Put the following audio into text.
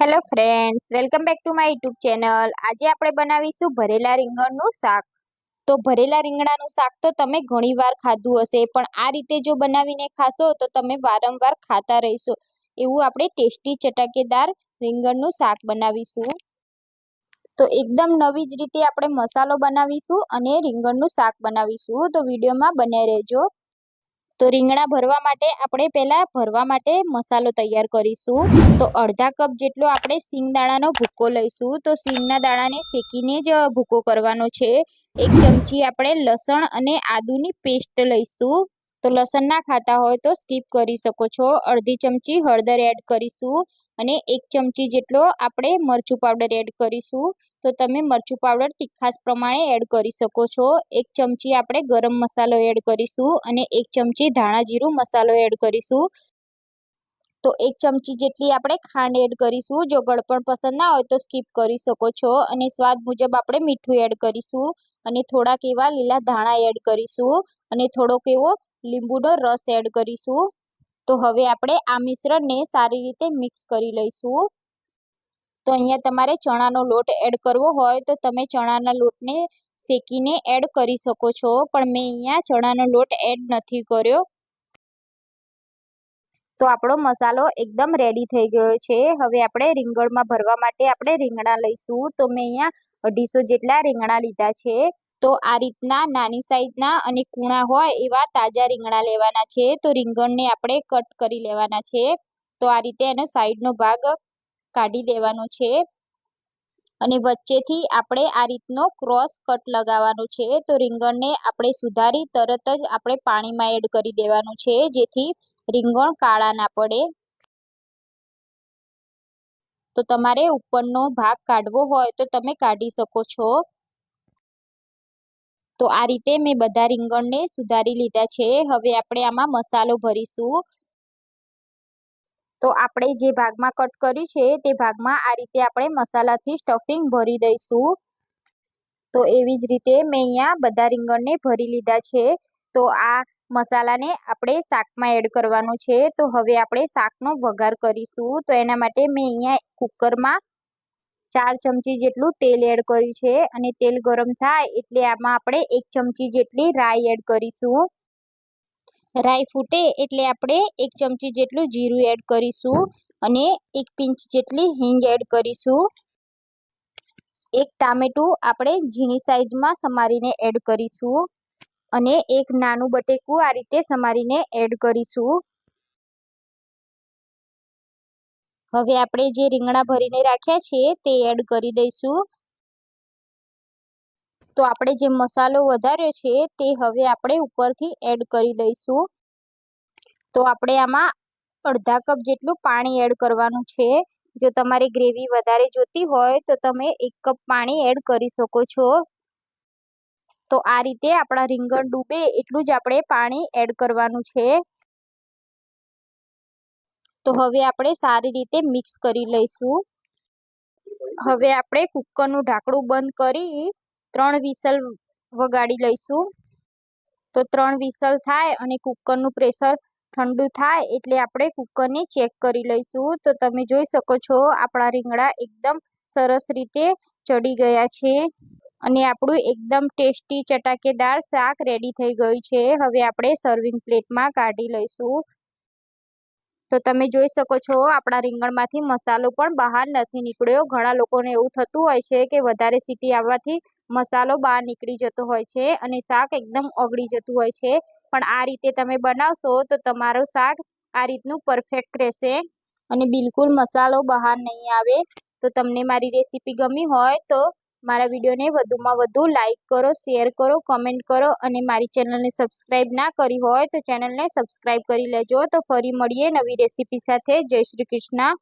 Hello friends welcome back to my YouTube channel આજે આપણે બનાવીશું ભરેલા રીંગણનું શાક. તો ભરેલા રીંગણાનું શાક તો તમે ઘણીવાર ખાધું હશે, પણ આ રીતે જો બનાવીને ખાશો તો તમે વારંવાર ખાતા રહીશો. એવું આપણે ટેસ્ટી ચટાકેદાર રીંગણનું શાક બનાવીશું. તો એકદમ નવી જ રીતે આપણે મસાલો બનાવીશું અને રીંગણનું શાક બનાવીશું. તો વિડીયોમાં બને રહેજો. તો રીંગણા ભરવા માટે આપણે પહેલાં ભરવા માટે મસાલો તૈયાર કરીશું. તો અડધા કપ જેટલો આપણે સિંગદાણાનો ભૂકો લઈશું. તો સિંગના દાણાને શેકીને જ ભૂકો કરવાનો છે. એક ચમચી આપણે લસણ અને આદુની પેસ્ટ લઈશું. તો લસણ ના ખાતા હોય તો સ્કીપ કરી શકો છો. અડધી ચમચી હળદર એડ કરીશું અને એક ચમચી જેટલો આપણે મરચું પાવડર એડ કરીશું. તો તમે મરચું પાવડર તીખાસ પ્રમાણે એડ કરી શકો છો. એક ચમચી આપણે ગરમ મસાલો એડ કરીશું અને એક ચમચી ધાણા જીરું મસાલો એડ કરીશું. તો એક ચમચી જેટલી આપણે ખાંડ એડ કરીશું. જો ગળપણ પસંદ ના હોય તો સ્કીપ કરી શકો છો. અને સ્વાદ મુજબ આપણે મીઠું એડ કરીશું અને થોડાક એવા લીલા ધાણા એડ કરીશું અને થોડોક એવો લીંબુનો રસ એડ કરીશું. તો હવે આપણે આ મિશ્રણને સારી રીતે મિક્સ કરી લઈશું. તો અહીંયા તમારે ચણાનો લોટ એડ કરવો હોય તો તમે ચણાના લોટને શેકીને એડ કરી શકો છો. પણ મેં અહીંયા ચણાનો લોટ એડ નથી કર્યો. તો આપણો મસાલો એકદમ રેડી થઈ ગયો છે. હવે આપણે રીંગણમાં ભરવા માટે આપણે રીંગણા લઈશું. તો મેં અહીંયા અઢીસો જેટલા રીંગણા લીધા છે. તો આ રીતના નાની સાઈઝના અને કૂણા હોય એવા તાજા રીંગણા લેવાના છે. તો રીંગણને આપણે કટ કરી લેવાના છે. તો આ રીતે એનો સાઈડનો ભાગ કાઢી દેવાનો છે. અને વચ્ચેથી આપણે આ રીતનો ક્રોસ કટ લગાવવાનો છે. તો રીંગણને આપણે સુધારી તરત જ આપણે પાણીમાં એડ કરી દેવાનું છે, જેથી રીંગણ કાળા ના પડે. તો તમારે ઉપરનો ભાગ કાઢવો હોય તો તમે કાઢી શકો છો. તો આ રીતે મેં બધા રીંગણને સુધારી લીધા છે. હવે આપણે આમાં મસાલો ભરીશું. તો આપણે જે ભાગમાં કટ કર્યું છે તે ભાગમાં આ રીતે આપણે મસાલાથી સ્ટફિંગ ભરી દઈશું. તો એવી જ રીતે મેં અહીંયા બધા રીંગણને ભરી લીધા છે. તો આ મસાલાને આપણે શાકમાં એડ કરવાનો છે. તો હવે આપણે શાકનો વઘાર કરીશું. તો એના માટે મેં અહીંયા કુકરમાં ચાર ચમચી જેટલું તેલ એડ કર્યું છે અને તેલ ગરમ થાય એટલે આમાં આપણે એક ચમચી જેટલી રાઈ એડ કરીશું. રાઈ ફૂટે એટલે આપણે એક ચમચી જેટલું જીરું એડ કરીશું અને એક પિંચ જેટલી હિંગ એડ કરીશું. એક ટામેટું આપણે ઝીણી સાઈઝમાં સમારીને એડ કરીશું અને એક નાનું બટેકું આ રીતે સમારીને એડ કરીશું. હવે આપણે જે રીંગણા ભરીને રાખ્યા છે, તે એડ કરી દઈશું. તો આપણે જે મસાલો વધાર્યો છે, તે હવે આપણે ઉપરથી એડ કરી દઈશું. તો આપણે આમાં અડધા કપ જેટલું પાણી એડ કરવાનું છે. જો તમારે ગ્રેવી વધારે જોતી હોય, તો તમે એક કપ પાણી એડ કરી શકો છો. તો આ રીતે આપણા રીંગણ ડૂબે એટલું જ આપણે પાણી એડ કરવાનું છે. તો હવે આપણે સારી રીતે મિક્સ કરી લઈશું. હવે આપણે કુકરનું ઢાંકણું બંધ કરી ત્રણ વિસલ વગાડી લઈશું. તો ત્રણ વિસલ થાય અને કુકરનું પ્રેશર ઠંડુ થાય એટલે આપણે કુકરને ચેક કરી લઈશું. તો તમે જોઈ શકો છો આપણા રીંગણા એકદમ સરસ રીતે ચડી ગયા છે અને આપણું એકદમ ટેસ્ટી ચટાકેદાર શાક રેડી થઈ ગયું છે. હવે આપણે સર્વિંગ પ્લેટમાં કાઢી લઈશું. તો તમે જોઈ શકો છો, આપણા રીંગણમાંથી મસાલો પણ બહાર નથી નીકળ્યો. ઘણા લોકોને એવું થતું હોય છે કે વધારે સીટી આવવાથી મસાલો બહાર નીકળી જતો હોય છે અને શાક એકદમ ઓગળી જતું હોય છે. પણ આ રીતે તમે બનાવશો તો તમારું શાક આ રીતનું પરફેક્ટ રહેશે અને બિલકુલ મસાલો બહાર નહીં આવે. તો તમને મારી રેસીપી ગમી હોય તો મારા વિડીયોને વધુમાં વધુ લાઇક કરો શેર કરો કમેન્ટ કરો અને મારી ચેનલને સબસ્ક્રાઈબ ના કરી હોય તો ચેનલને સબસ્ક્રાઈબ કરી લેજો. તો ફરી મળીએ નવી રેસીપી સાથે. જય શ્રી કૃષ્ણ.